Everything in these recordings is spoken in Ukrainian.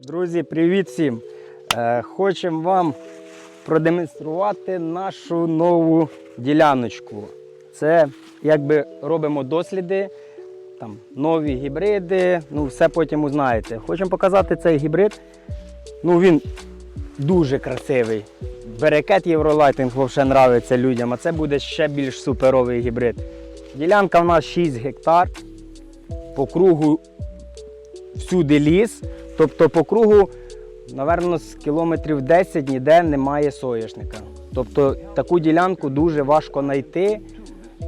Друзі, привіт всім! Е, Хочемо вам продемонструвати нашу нову діляночку. Це якби робимо досліди, там, нові гібриди, ну все потім узнаєте. Хочемо показати цей гібрид. Ну він дуже красивий. Берекет Євролайтинг взагалі нравиться людям, а це буде ще більш суперовий гібрид. Ділянка в нас 6 гектар. По кругу всюди ліс. Тобто по кругу, напевно, з кілометрів 10 ніде немає соняшника. Тобто таку ділянку дуже важко знайти.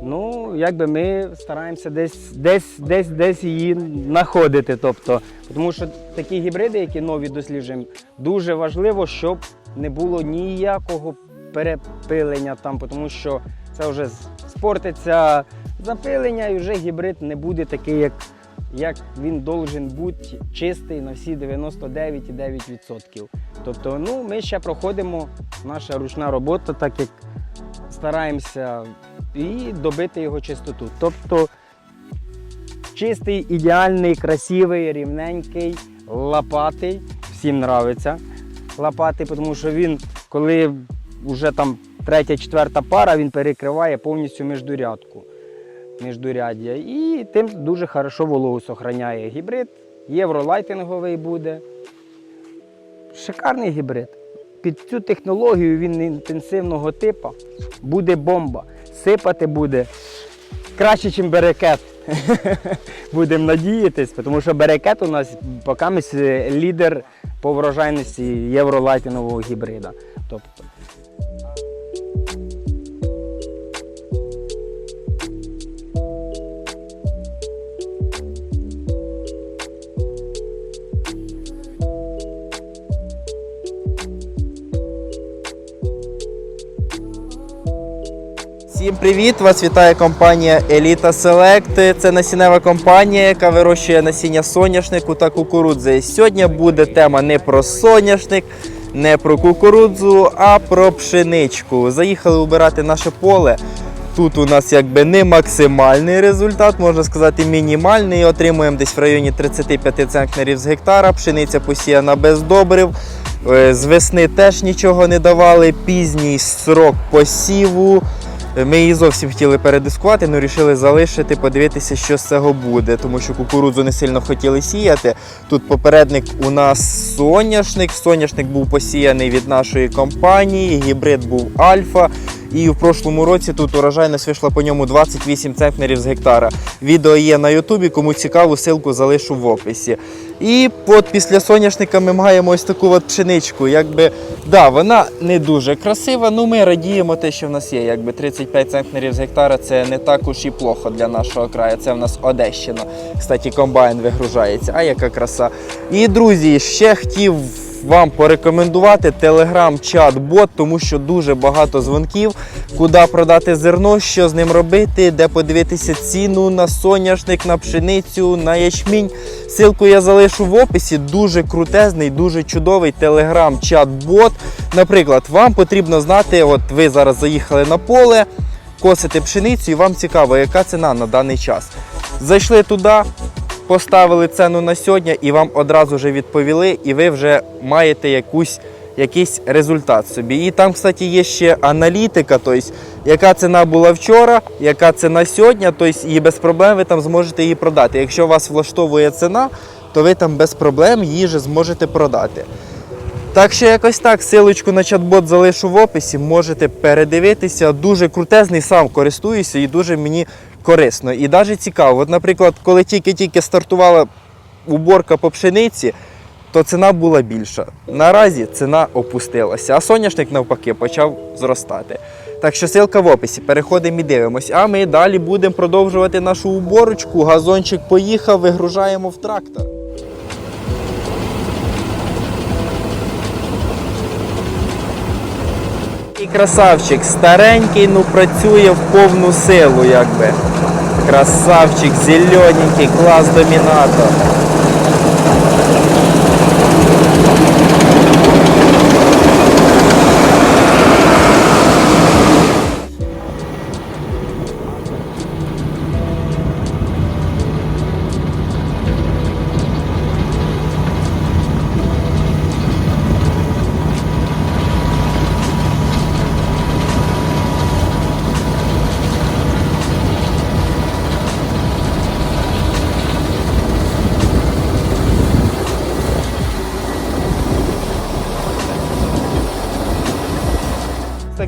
Ну, якби ми стараємося десь, десь, десь, десь її знаходити. Тобто, тому що такі гібриди, які нові досліджуємо, дуже важливо, щоб не було ніякого перепилення там, тому що це вже спортиться запилення і вже гібрид не буде такий, як як він должен бути чистий на всі 99,9%. Тобто, ну, ми ще проходимо наша ручна робота, так як стараємося і добити його чистоту. Тобто чистий, ідеальний, красивий, рівненький, лопатий. Всім нравиться лопатий, тому що він, коли вже там третя, четверта пара, він перекриває повністю міждурядку міждуряддя. І тим дуже хорошо вологу сохраняє. Гібрид євролайтинговий буде. Шикарний гібрид. Під цю технологію він інтенсивного типу буде бомба. Сипати буде краще, ніж берекет. Будемо надіятись, тому що берекет у нас поки лідер по врожайності євролайтингового гібрида. Тобто, Всім привіт! Вас вітає компанія Elita Select. Це насінева компанія, яка вирощує насіння соняшнику та кукурудзи. Сьогодні буде тема не про соняшник, не про кукурудзу, а про пшеничку. Заїхали убирати наше поле. Тут у нас якби не максимальний результат, можна сказати, мінімальний. Отримуємо десь в районі 35 центнерів з гектара. Пшениця посіяна без добрив. Е, З весни теж нічого не давали. Пізній срок посіву. Ми її зовсім хотіли передискувати, але вирішили залишити, подивитися, що з цього буде, тому що кукурудзу не сильно хотіли сіяти. Тут попередник у нас соняшник. Соняшник був посіяний від нашої компанії, гібрид був альфа. І в прошлому році тут урожайність вийшла по ньому 28 центнерів з гектара. Відео є на Ютубі, кому цікаво, ссылку залишу в описі. І от після соняшника ми маємо ось таку от пшеничку. Якби, да, вона не дуже красива, але ми радіємо те, що в нас є. Якби 35 центнерів з гектара це не так уж і плохо для нашого краю. Це в нас Одещина. Кстати, комбайн вигружається. А яка краса. І друзі, ще хотів вам порекомендувати телеграм-чат-бот, тому що дуже багато дзвонків, куди продати зерно, що з ним робити, де подивитися ціну на соняшник, на пшеницю, на ячмінь. Ссылку я залишу в описі. Дуже крутезний, дуже чудовий телеграм-чат-бот. Наприклад, вам потрібно знати, от ви зараз заїхали на поле, косите пшеницю, і вам цікаво, яка ціна на даний час. Зайшли туди, поставили ціну на сьогодні і вам одразу вже відповіли, і ви вже маєте якусь, якийсь результат собі. І там, кстати, є ще аналітика, тобто, яка ціна була вчора, яка ціна сьогодні, тобто, і без проблем ви там зможете її продати. Якщо вас влаштовує ціна, то ви там без проблем її вже зможете продати. Так що якось так, силочку на чат-бот залишу в описі, можете передивитися. Дуже крутезний, сам користуюся і дуже мені корисно. І навіть цікаво. От, наприклад, коли тільки-тільки стартувала уборка по пшениці, то ціна була більша. Наразі ціна опустилася, а соняшник навпаки почав зростати. Так що ссылка в описі, переходимо і дивимось. А ми далі будемо продовжувати нашу уборочку. Газончик поїхав, вигружаємо в трактор. Красавчик старенький, ну працює в повну силу, якби. Красавчик, зелененький, клас домінатор.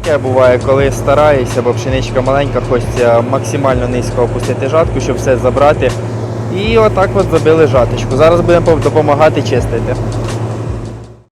Таке буває, коли стараєшся, бо пшеничка маленька, хочеться максимально низько опустити жатку, щоб все забрати. І отак от забили жаточку. Зараз будемо допомагати чистити.